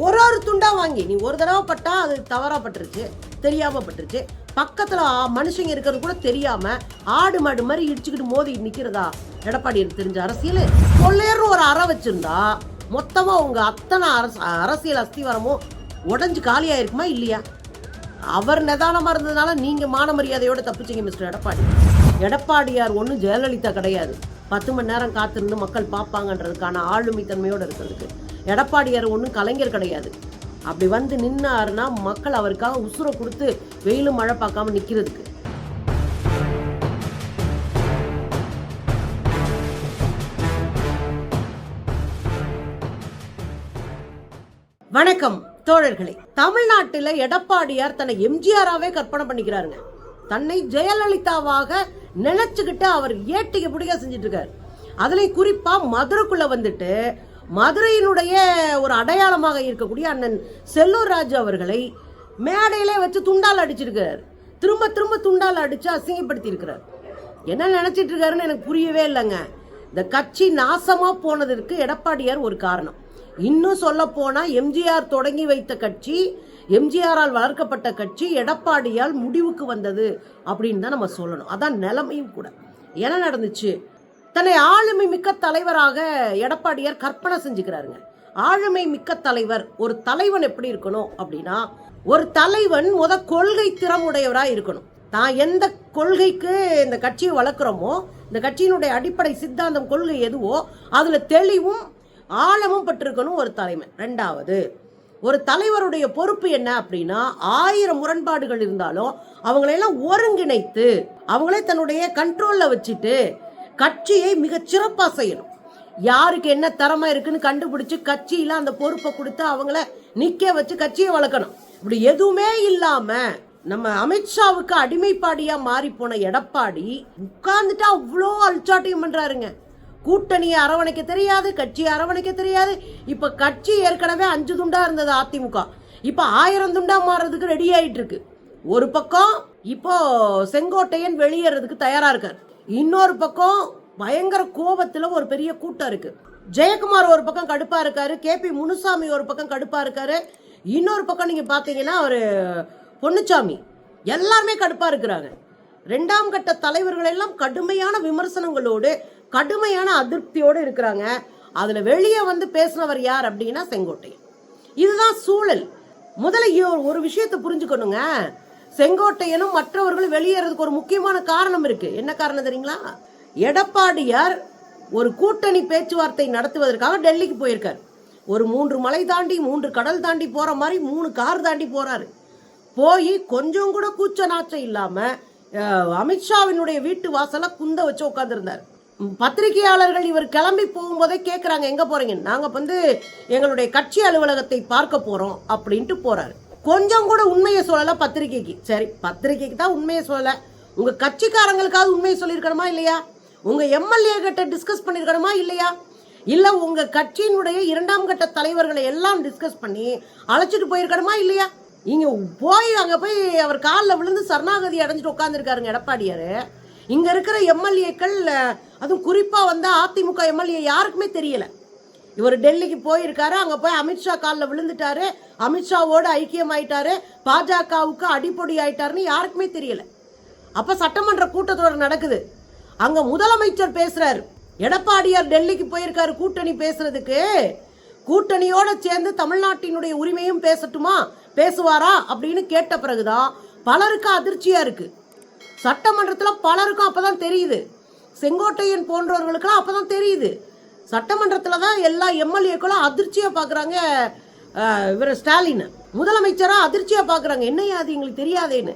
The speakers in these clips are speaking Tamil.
ஒரு ஒரு துண்டாக வாங்கி நீ ஒரு தடவை பட்டா அது தவறா பட்டுருச்சு தெரியாம பட்டுருச்சு. பக்கத்தில் மனுஷங்க இருக்கிறது கூட தெரியாமல் ஆடு மாடு மாதிரி இடிச்சுக்கிட்டு மோதி நிற்கிறதா எடப்பாடி தெரிஞ்ச அரசியல். கொள்ளையர்னு ஒரு அறை வச்சுருந்தா மொத்தமாக உங்கள் அத்தனை அரச அரசியல் அஸ்திவாரமும் உடஞ்சி காலியா இருக்குமா இல்லையா? அவர் நிதானமாக இருந்ததுனால நீங்கள் மான மரியாதையோட தப்பிச்சீங்க மிஸ்டர் எடப்பாடி. எடப்பாடியார் ஒன்றும் ஜெயலலிதா கிடையாது. பத்து மணி நேரம் காத்திருந்து மக்கள் பார்ப்பாங்கன்றதுக்கான ஆளுமை தன்மையோடு இருக்கிறதுக்கு. எடப்பாடியார் ஒன்றும் கலைஞர் கிடையாது. அப்படி வந்து நின்னாருன்னா மக்கள் அவருக்காக உசுரை கொடுத்து வெயிலும் மழை பார்க்காம நிக்கிறதுக்கு. வணக்கம் தோழர்களே. தமிழ்நாட்டுல எடப்பாடியார் தன்னை எம்ஜிஆராகவே கற்பனை பண்ணிக்கிறாருங்க. தன்னை ஜெயலலிதாவாக நினைச்சுக்கிட்டு அவர் ஏட்டிக்கு பிடிக்க செஞ்சுட்டு இருக்காரு. அதுலயும் குறிப்பா மதுரைக்குள்ள வந்துட்டு மதுரையினுடைய ஒரு அடையாளமாக இருக்கக்கூடிய அண்ணன் செல்லூர் ராஜு அவர்களை மேடையிலே வச்சு துண்டால் அடிச்சிருக்கார். திரும்ப திரும்ப துண்டால் அடிச்சு அசிங்கப்படுத்தியிருக்கிறார். என்ன நினைச்சிட்டு இருக்காருன்னு எனக்கு புரியவே இல்லைங்க. இந்த கட்சி நாசமா போனதற்கு எடப்பாடியார் ஒரு காரணம். இன்னும் சொல்ல போனா எம்ஜிஆர் தொடங்கி வைத்த கட்சி எம்ஜிஆரால் வளர்க்கப்பட்ட கட்சி எடப்பாடியால் முடிவுக்கு வந்தது அப்படின்னு தான் நம்ம சொல்லணும். அதான் நிலைமையும் கூட. என்ன நடந்துச்சு? தன்னை ஆளுமை மிக்க தலைவராக எடப்பாடியார் கற்பனை செஞ்சுக்கிறாருங்க. ஆளுமை மிக்க தலைவர் ஒரு தலைவன் எப்படி இருக்கணும் அப்படின்னா ஒரு தலைவன் முத கொள்கை திறமுடையவராக இருக்கணும். தான் எந்த கொள்கைக்கு இந்த கட்சியை வளர்க்குறோமோ இந்த கட்சியினுடைய அடிப்படை சித்தாந்தம் கொள்கை எதுவோ அதில் தெளிவும் ஆழமும் பட்டிருக்கணும் ஒரு தலைமை. ரெண்டாவது ஒரு தலைவருடைய பொறுப்பு என்ன அப்படின்னா ஆயிரம் முரண்பாடுகள் இருந்தாலும் அவங்களையெல்லாம் ஒருங்கிணைத்து அவங்களே தன்னுடைய கண்ட்ரோலில் வச்சுட்டு கட்சியை மிக சிறப்பா செய்யணும். யாருக்கு என்ன திறமை இருக்குன்னு கண்டுபிடிச்சு கட்சியில அந்த பொறுப்பை கொடுத்து அவங்கள நிக்க வச்சு கட்சியை வளர்க்கணும். இப்படி எதுவுமே இல்லாம நம்ம அமித்ஷாவுக்கு அடிமைப்பாடியா மாறி போன எடப்பாடி உட்கார்ந்துட்டு அவ்வளோ அல்சாட்டியம் பண்றாருங்க. கூட்டணியை அரவணைக்க தெரியாது கட்சியை அரவணைக்க தெரியாது. இப்ப கட்சி ஏற்கனவே அஞ்சு துண்டா இருந்தது அதிமுக. இப்ப ஆயிரம் துண்டா மாறுறதுக்கு ரெடி ஆயிட்டு இருக்கு. ஒரு பக்கம் இப்போ செங்கோட்டையன் வெளியேறதுக்கு தயாரா இருக்கார். இன்னொரு பக்கம் பயங்கர கோபத்துல ஒரு பெரிய கூட்டம் இருக்கு. ஜெயக்குமார் ஒரு பக்கம் கடுப்பா இருக்காரு கே பி முனுசாமி ஒரு பக்கம் கடுப்பா இருக்காரு. இன்னொரு பக்கம் நீங்க பாத்தீங்கன்னா அவரு பொன்னுச்சாமி. எல்லாருமே கடுப்பா இருக்கிறாங்க. ரெண்டாம் கட்ட தலைவர்கள் எல்லாம் கடுமையான விமர்சனங்களோடு கடுமையான அதிருப்தியோடு இருக்கிறாங்க. அதுல வெளியே வந்து பேசினவர் யார் அப்படின்னா செங்கோட்டையன். இதுதான் சூழல். முதல்ல ஒரு விஷயத்தை புரிஞ்சுக்கணுங்க. செங்கோட்டையனும் மற்றவர்களும் வெளியேறதுக்கு ஒரு முக்கியமான காரணம் இருக்கு. என்ன காரணம் தெரியுங்களா? எடப்பாடியார் ஒரு கூட்டணி பேச்சுவார்த்தை நடத்துவதற்காக டெல்லிக்கு போயிருக்கார். ஒரு மூன்று மலை தாண்டி மூன்று கடல் தாண்டி போற மாதிரி மூணு கார் தாண்டி போறாரு. போய் கொஞ்சம் கூட கூச்ச நாச்சம் இல்லாம அமித்ஷாவினுடைய வீட்டு வாசல குந்த வச்சு உட்காந்துருந்தார் பத்திரிகையாளர்கள் இவர் கிளம்பி போகும்போதே கேட்குறாங்க எங்கே போகிறீங்க நாங்கள் வந்து எங்களுடைய கட்சி அலுவலகத்தை பார்க்க போகிறோம் அப்படின்ட்டு போகிறாரு கொஞ்சம் கூட உண்மையை சொல்லலை பத்திரிகைக்கு. சரி பத்திரிகைக்கு தான் உண்மையை சொல்லலை. உங்கள் கட்சிக்காரங்களுக்காவது உண்மையை சொல்லியிருக்கணுமா இல்லையா? உங்கள் எம்எல்ஏ கிட்ட டிஸ்கஸ் பண்ணியிருக்கணுமா இல்லையா? இல்லை உங்கள் கட்சியினுடைய இரண்டாம் கட்ட தலைவர்களை எல்லாம் டிஸ்கஸ் பண்ணி அழைச்சிட்டு போயிருக்கணுமா இல்லையா? இங்கே போய் அங்கே போய் அவர் காலில் விழுந்து சரணாகதி அடைஞ்சிட்டு உட்காந்துருக்காருங்க எடப்பாடியார். இங்கே இருக்கிற எம்எல்ஏக்கள் அதுவும் குறிப்பாக வந்து அதிமுக எம்எல்ஏ யாருக்குமே தெரியலை. இவர் டெல்லிக்கு போயிருக்காரு அங்க போய் அமித்ஷா காலில் விழுந்துட்டாரு அமித்ஷாவோட ஐக்கியம் ஆயிட்டாரு பாஜகவுக்கு அடிப்பொடி ஆயிட்டாருன்னு யாருக்குமே தெரியல. அப்ப சட்டமன்ற கூட்டத்தொடர் நடக்குது. அங்க முதலமைச்சர் பேசுறாரு. எடப்பாடியார் டெல்லிக்கு போயிருக்காரு கூட்டணி பேசுறதுக்கு. கூட்டணியோட சேர்ந்து தமிழ்நாட்டினுடைய உரிமையும் பேசட்டுமா பேசுவாரா அப்படின்னு கேட்ட பிறகுதான் பலருக்கு அதிர்ச்சியா இருக்கு. சட்டமன்றத்தில் பலருக்கும் அப்பதான் தெரியுது. செங்கோட்டையன் போன்றவர்களுக்கெல்லாம் அப்பதான் தெரியுது. சட்டமன்றத்தில் தான் எல்லா எம்எல்ஏக்களும் அதிர்ச்சியாக பார்க்குறாங்க இவர் ஸ்டாலின். முதலமைச்சராக அதிர்ச்சியாக பார்க்குறாங்க என்னையா அது எங்களுக்கு தெரியாதேன்னு.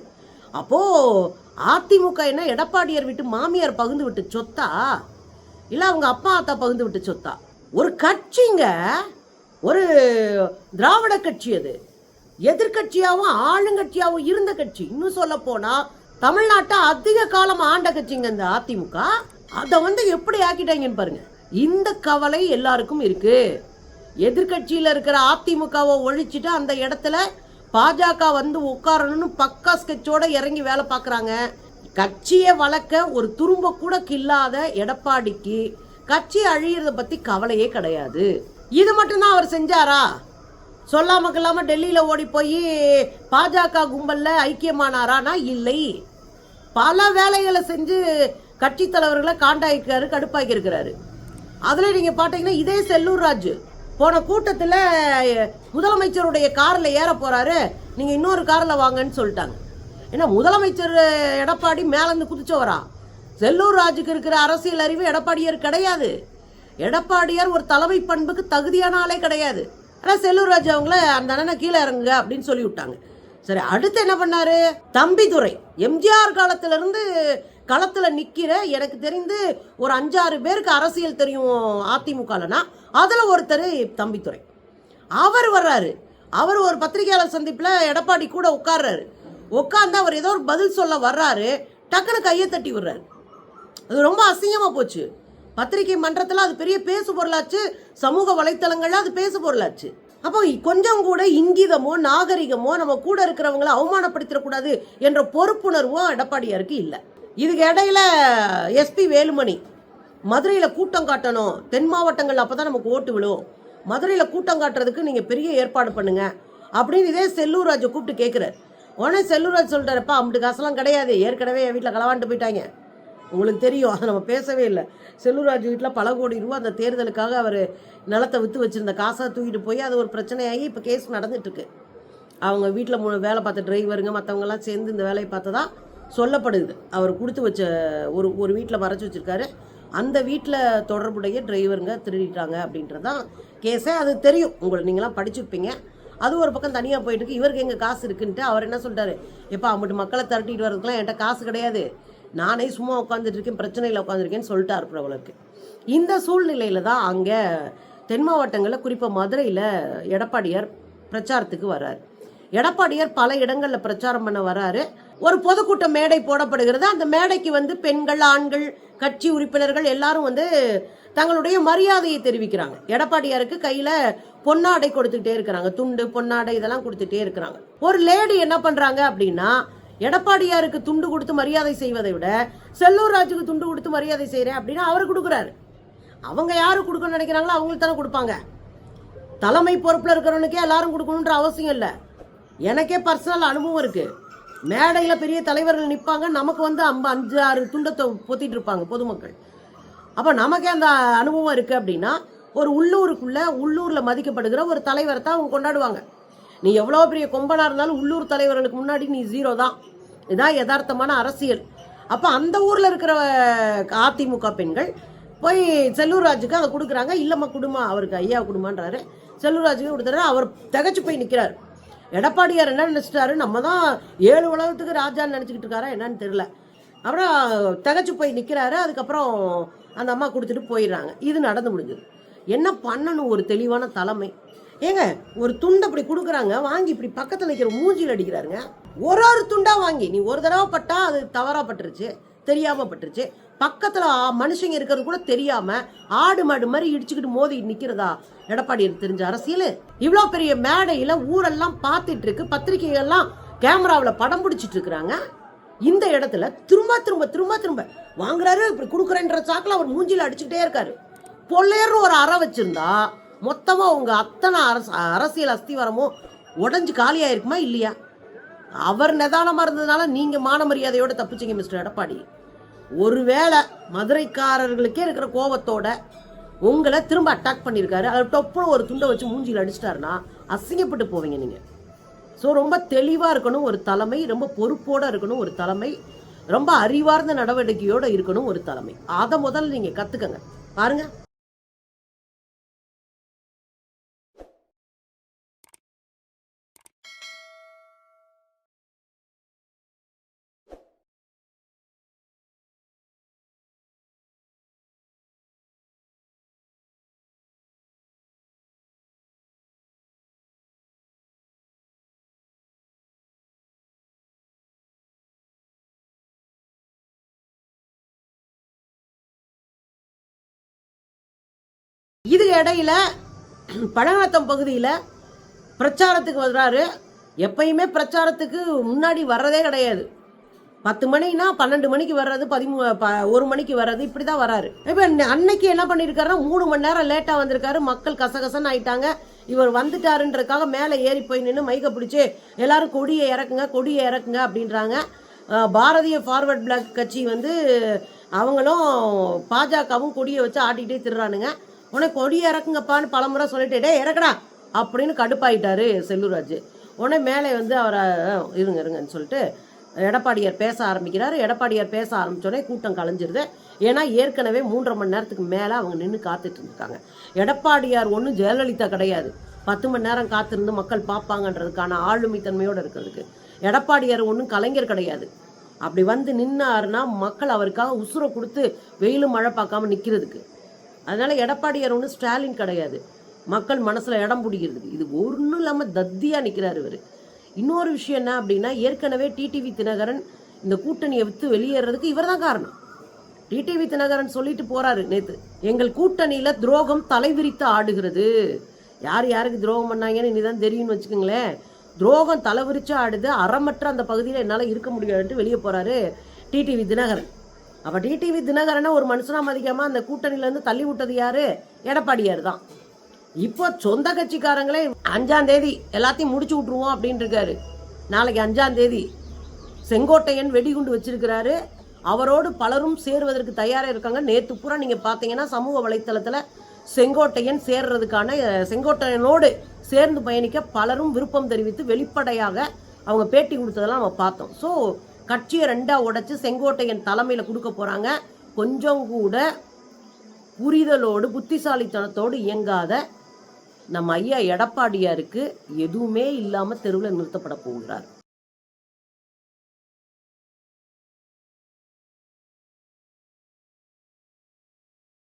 அப்போது அதிமுக என்ன எடப்பாடியார் விட்டு மாமியார் பகிர்ந்து விட்டு சொத்தா? இல்லை அவங்க அப்பா அத்தா பகிர்ந்து விட்டு சொத்தா? ஒரு கட்சிங்க ஒரு திராவிட கட்சி அது. எதிர்கட்சியாகவும் ஆளுங்கட்சியாகவும் இருந்த கட்சி. இன்னும் சொல்ல போனால் தமிழ்நாட்டை அதிக காலம் ஆண்ட கட்சிங்க இந்த அதிமுக. அதை வந்து எப்படி ஆக்கிட்டாங்கன்னு பாருங்கள் இந்த கவலை எல்லாருக்கும் இருக்கு. எதிர்கட்சியில் இருக்கிற அதிமுகவை ஒழிச்சிட்டு அந்த இடத்துல பாஜக வந்து உட்காரணும்னு பக்கா ஸ்கெட்சோட இறங்கி வேலை பார்க்குறாங்க. கட்சியை வளர்க்க ஒரு துரும்ப கூட கில்லாத எடப்பாடிக்கு கட்சி அழியிறத பத்தி கவலையே கிடையாது. இது மட்டும்தான் அவர் செஞ்சாரா? சொல்லாம கொள்ளாம டெல்லியில ஓடி போய் பாஜக கும்பல்ல ஐக்கியமானாரானா? இல்லை. பல வேலைகளை செஞ்சு கட்சி தலைவர்களை காண்டாக்கிறாரு கடுப்பாக்கி இருக்கிறாரு அதில் நீங்கள் பார்த்தீங்கன்னா இதே செல்லூர் ராஜு. போன கூட்டத்தில் முதலமைச்சருடைய காரில் ஏற போகிறாரு நீங்கள் இன்னொரு காரில் வாங்கன்னு சொல்லிட்டாங்க. ஏன்னா முதலமைச்சர் எடப்பாடி மேலேருந்து குதிச்சவரா? செல்லூர் ராஜுக்கு இருக்கிற அரசியல் அறிவு எடப்பாடியார் கிடையாது. எடப்பாடியார் ஒரு தலைமை பண்புக்கு தகுதியான ஆளே கிடையாது. ஆனால் செல்லூர் ராஜு அவங்கள அந்த அண்ணனை கீழே இறங்குங்க அப்படின்னு சொல்லி விட்டாங்க சரி அடுத்து என்ன பண்ணாரு? தம்பிதுரை. எம்ஜிஆர் காலத்திலிருந்து களத்தில் நிற்கிற எனக்கு தெரிந்து ஒரு அஞ்சாறு பேருக்கு அரசியல் தெரியும் அதிமுகலனா அதில் ஒருத்தர் தம்பித்துறை அவர் வர்றாரு. அவர் ஒரு பத்திரிகையாளர் சந்திப்பில் எடப்பாடி கூட உட்கார்றாரு. உட்கார்ந்து அவர் ஏதோ ஒரு பதில் சொல்ல வர்றாரு. டக்குனு கையை தட்டி விடுறாரு. அது ரொம்ப அசிங்கமாக போச்சு. பத்திரிகை மன்றத்தில் அது பெரிய பேசு பொருளாச்சு. சமூக வலைத்தளங்களில் அது பேசு பொருளாச்சு. அப்போ கொஞ்சம் கூட இங்கிதமோ நாகரிகமோ நம்ம கூட இருக்கிறவங்கள அவமானப்படுத்திடக்கூடாது என்ற பொறுப்புணர்வும் எடப்பாடியாருக்கு இல்லை. இதுக்கு இடையில எஸ்பி வேலுமணி மதுரையில் கூட்டம் காட்டணும் தென் மாவட்டங்கள் அப்போ தான் நமக்கு ஓட்டு விழும். மதுரையில் கூட்டம் காட்டுறதுக்கு நீங்கள் பெரிய ஏற்பாடு பண்ணுங்க. அப்படின்னு இதே செல்லூர் ராஜை கூப்பிட்டு கேட்குறாரு உடனே செல்லூராஜ் ராஜ் சொல்லிட்டாருப்பா அம்பிட்டு காசெல்லாம் கிடையாது. ஏற்கனவே என் வீட்டில் களவாண்டு போயிட்டாங்க. உங்களுக்கு தெரியும் அதை நம்ம பேசவே இல்லை. செல்லூராஜ் வீட்டில் பல கோடி ரூபா அந்த தேர்தலுக்காக அவர் நிலத்தை விற்று வச்சுருந்த காசாக தூக்கிட்டு போய் அது ஒரு பிரச்சனையாகி இப்போ கேஸ் நடந்துட்டுருக்கு அவங்க வீட்டில் மூணு வேலை பார்த்த டிரைவருங்க மற்றவங்கெல்லாம் சேர்ந்து இந்த வேலையை பார்த்ததா சொல்லப்படுது. அவர் கொடுத்து வச்ச ஒரு ஒரு வீட்டில் மறைச்சி வச்சிருக்காரு. அந்த வீட்டில் தொடர்புடைய டிரைவருங்க திருடிட்டாங்க அப்படின்றதான் கேஸே. அது தெரியும். உங்களை நீங்களாம் படிச்சிருப்பீங்க அது ஒரு பக்கம் தனியாக போயிட்டு இருக்கு. இவருக்கு எங்கள் காசு இருக்குன்ட்டு அவர் என்ன சொல்கிறாரு எப்போ அம்பிட்டு மக்களை திரட்டிட்டு வரதுக்குலாம் என்கிட்ட காசு கிடையாது. நானே சும்மா உட்காந்துட்டு இருக்கேன். பிரச்சனையில் உட்காந்துருக்கேன்னு சொல்லிட்டாரு பிரபலருக்கு இந்த சூழ்நிலையில் தான் அங்கே தென் மாவட்டங்களில் குறிப்பாக மதுரையில் எடப்பாடியார் பிரச்சாரத்துக்கு வர்றாரு. எடப்பாடியார் பல இடங்களில் பிரச்சாரம் பண்ண வராரு ஒரு பொதுக்கூட்டம் மேடை போடப்படுகிறது. அந்த மேடைக்கு வந்து பெண்கள் ஆண்கள் கட்சி உறுப்பினர்கள் எல்லாரும் வந்து தங்களுடைய மரியாதையை தெரிவிக்கிறாங்க. எடப்பாடியாருக்கு கையில பொன்னாடை கொடுத்துட்டே இருக்கிறாங்க. துண்டு பொன்னாடை இதெல்லாம் கொடுத்துட்டே இருக்கிறாங்க. ஒரு லேடி என்ன பண்றாங்க அப்படின்னா எடப்பாடியாருக்கு துண்டு கொடுத்து மரியாதை செய்வதை விட செல்லூர் ராஜுக்கு துண்டு கொடுத்து மரியாதை செய்யறேன் அப்படின்னு அவர் கொடுக்குறாரு. அவங்க யாரு கொடுக்கணும்னு நினைக்கிறாங்களோ அவங்களுக்கு தானே கொடுப்பாங்க. தலைமை பொறுப்பில் இருக்கிறவனுக்கே எல்லாரும் கொடுக்கணுன்ற அவசியம் இல்லை. எனக்கே பர்சனல் அனுபவம் இருக்கு. மேடையில் பெரிய தலைவர்கள் நிற்பாங்க நமக்கு வந்து அம்ப அஞ்சு ஆறு துண்டத்தை பொத்திட்டு இருப்பாங்க பொதுமக்கள். அப்போ நமக்கே அந்த அனுபவம் இருக்குது அப்படின்னா ஒரு உள்ளூருக்குள்ளே உள்ளூரில் மதிக்கப்படுகிற ஒரு தலைவரை தான் அவங்க கொண்டாடுவாங்க. நீ எவ்வளோ பெரிய கொம்பனாக இருந்தாலும் உள்ளூர் தலைவர்களுக்கு முன்னாடி நீ ஜீரோ தான். இதுதான் யதார்த்தமான அரசியல். அப்போ அந்த ஊரில் இருக்கிற அதிமுக பெண்கள் போய் செல்லூர்ராஜுக்கு அதை கொடுக்குறாங்க. இல்லைம்மா குடுமா அவருக்கு ஐயா குடுமான்றாரு. செல்லூர்ராஜுக்கு கொடுத்துறாரு. அவர் திகச்சு போய் நிற்கிறார் எடப்பாடியார் என்ன நினச்சிட்டாரு? நம்ம தான் ஏழு உலகத்துக்கு ராஜான்னு நினச்சிக்கிட்டு இருக்காரா என்னன்னு தெரில அப்புறம் தகச்சு போய் நிற்கிறாரு அதுக்கப்புறம் அந்த அம்மா கொடுத்துட்டு போயிடுறாங்க. இது நடந்து முடிஞ்சது. என்ன பண்ணணும்? ஒரு தெளிவான தலைமை. ஏங்க ஒரு துண்டை அப்படி கொடுக்குறாங்க. வாங்கி இப்படி பக்கத்தில் நிற்கிற மூஞ்சியில் அடிக்கிறாருங்க. ஒரு ஒரு துண்டாக வாங்கி. நீ ஒரு தடவை பட்டா அது தவறாக பட்டுருச்சு தெரியாமல் பட்டுருச்சு. பக்கத்தில் மனுஷங்க இருக்கிறது கூட தெரியாம ஆடு மாடு மாதிரி இடிச்சுக்கிட்டு மோதி நிக்கிறதா? எடப்பாடி தெரிஞ்ச அரசியல். இவ்வளோ பெரிய மேடையில ஊரெல்லாம் பார்த்துட்டு இருக்கு பத்திரிகைகள்லாம் கேமராவில் படம் பிடிச்சிட்டு இருக்கிறாங்க இந்த இடத்துல திரும்ப திரும்ப திரும்ப திரும்ப வாங்குறாரு இப்படி கொடுக்குறேன்ற சாக்கில் அவர் மூஞ்சியில் அடிச்சுக்கிட்டே இருக்காரு. பொல்லேர்னு ஒரு அறை வச்சிருந்தா மொத்தமாக உங்க அத்தனை அரச அரசியல் அஸ்திவாரமும் உடஞ்சி காலியாயிருக்குமா இல்லையா? அவர் நிதானமாக இருந்ததுனால நீங்கள் மான மரியாதையோட தப்பிச்சீங்க மிஸ்டர் எடப்பாடி. ஒருவேளை மதுரைக்காரர்களுக்கே இருக்கிற கோபத்தோட உங்களை திரும்ப அட்டாக் பண்ணியிருக்காரு. அதை டொப்புன்னு ஒரு துண்டை வச்சு மூஞ்சியில் அடிச்சிட்டாருன்னா அசிங்கப்பட்டு போவீங்க நீங்கள் ஸோ ரொம்ப தெளிவாக இருக்கணும் ஒரு தலைமை ரொம்ப பொறுப்போடு இருக்கணும் ஒரு தலைமை ரொம்ப அறிவார்ந்த நடவடிக்கையோடு இருக்கணும் ஒரு தலைமை. அதை முதல்ல நீங்கள் கற்றுக்கங்க பாருங்கள் இடையில பழங்காத்தம் பகுதியில் பிரச்சாரத்துக்கு வர்றாரு. எப்பயுமே பிரச்சாரத்துக்கு முன்னாடி வர்றதே கிடையாது. பத்து மணினா பன்னெண்டு மணிக்கு வர்றது பதிமூ ப ஒரு மணிக்கு வர்றது இப்படி தான் வராரு இப்போ அன்னைக்கு என்ன பண்ணியிருக்காருன்னா மூணு மணி நேரம் லேட்டாக வந்திருக்காரு. மக்கள் கசகசன்னு ஆயிட்டாங்க. இவர் வந்துட்டாருன்றதுக்காக மேலே ஏறி போய் நின்று மைக்கை பிடிச்சி எல்லாரும் கொடியை இறக்குங்க கொடியை இறக்குங்க அப்படின்றாங்க. பாரதிய ஃபார்வர்ட் பிளாக் கட்சி வந்து அவங்களும் பாஜகவும் கொடியை வச்சு ஆட்டிகிட்டே திடுறானுங்க உனக்கு கொடி இறக்குங்கப்பான்னு பலமுறை சொல்லிட்டு டே இறக்கடா அப்படின்னு கடுப்பாயிட்டாரு செல்லூராஜ். உடனே மேலே வந்து அவரை இருங்க இருங்கன்னு சொல்லிட்டு எடப்பாடியார் பேச ஆரம்பிக்கிறார். எடப்பாடியார் பேச ஆரம்பிச்சோடனே கூட்டம் கலைஞ்சிருது. ஏன்னா ஏற்கனவே மூன்றரை மணி நேரத்துக்கு மேலே அவங்க நின்று காத்துட்டு இருந்திருக்காங்க. எடப்பாடியார் ஒன்றும் ஜெயலலிதா கிடையாது. பத்து மணி நேரம் காத்திருந்து மக்கள் பார்ப்பாங்கன்றதுக்கான ஆளுமைத்தன்மையோடு இருக்கிறதுக்கு. எடப்பாடியார் ஒன்றும் கலைஞர் கிடையாது. அப்படி வந்து நின்னாருன்னா மக்கள் அவருக்காக உசுரை கொடுத்து வெயிலும் மழை பார்க்காம நிற்கிறதுக்கு அதனால் எடப்பாடியார் ஒன்றும் ஸ்டாலின் கிடையாது. மக்கள் மனசில் இடம் பிடிக்கிறதுக்கு. இது ஒன்றும் இல்லாமல் தத்தியாக நிற்கிறார் இவர். இன்னொரு விஷயம் என்ன அப்படின்னா ஏற்கனவே டிடிவி தினகரன் இந்த கூட்டணியை விற்று வெளியேறதுக்கு இவர் தான் காரணம். டிடிவி தினகரன் சொல்லிட்டு போறாரு நேத்து. எங்கள் கூட்டணியில துரோகம் தலைவிரித்து ஆடுகிறது. யார் யாருக்கு துரோகம் பண்ணாங்கன்னு இனிதான் தெரியும்னு வச்சுக்கோங்களேன். துரோகம் தலைவிரிச்சு ஆடுது அறமற்ற அந்த பகுதியில் என்னால் இருக்க முடியாதுன்ட்டு வெளியே போறாரு டிடிவி தினகரன். அப்போ டிடிவி தினகரனை ஒரு மனுஷனா மதிக்காமல் அந்த கூட்டணியிலேருந்து தள்ளி விட்டது யாரு? எடப்பாடியார் தான். இப்போ சொந்த கட்சிக்காரங்களே அஞ்சாம் தேதி எல்லாத்தையும் முடிச்சு விட்ருவோம் அப்படின்னு இருக்காரு. நாளைக்கு அஞ்சாம் தேதி செங்கோட்டையன் வெடிகுண்டு வச்சிருக்கிறாரு. அவரோடு பலரும் சேருவதற்கு தயாராக இருக்காங்க. நேற்று பூரா நீங்கள் பார்த்தீங்கன்னா சமூக வலைத்தளத்தில் செங்கோட்டையன் சேர்றதுக்கான செங்கோட்டையனோடு சேர்ந்து பயணிக்க பலரும் விருப்பம் தெரிவித்து வெளிப்படையாக அவங்க பேட்டி கொடுத்ததெல்லாம் நம்ம பார்த்தோம். ஸோ கட்சியை ரெண்டாக உடைச்சி செங்கோட்டையன் தலைமையில் கொடுக்க போகிறாங்க கொஞ்சம் கூட புரிதலோடு புத்திசாலித்தனத்தோடு இயங்காத நம்ம ஐயா எடப்பாடியாருக்கு எதுவுமே இல்லாமல் தெருவில் நிறுத்தப்பட போகிறார்.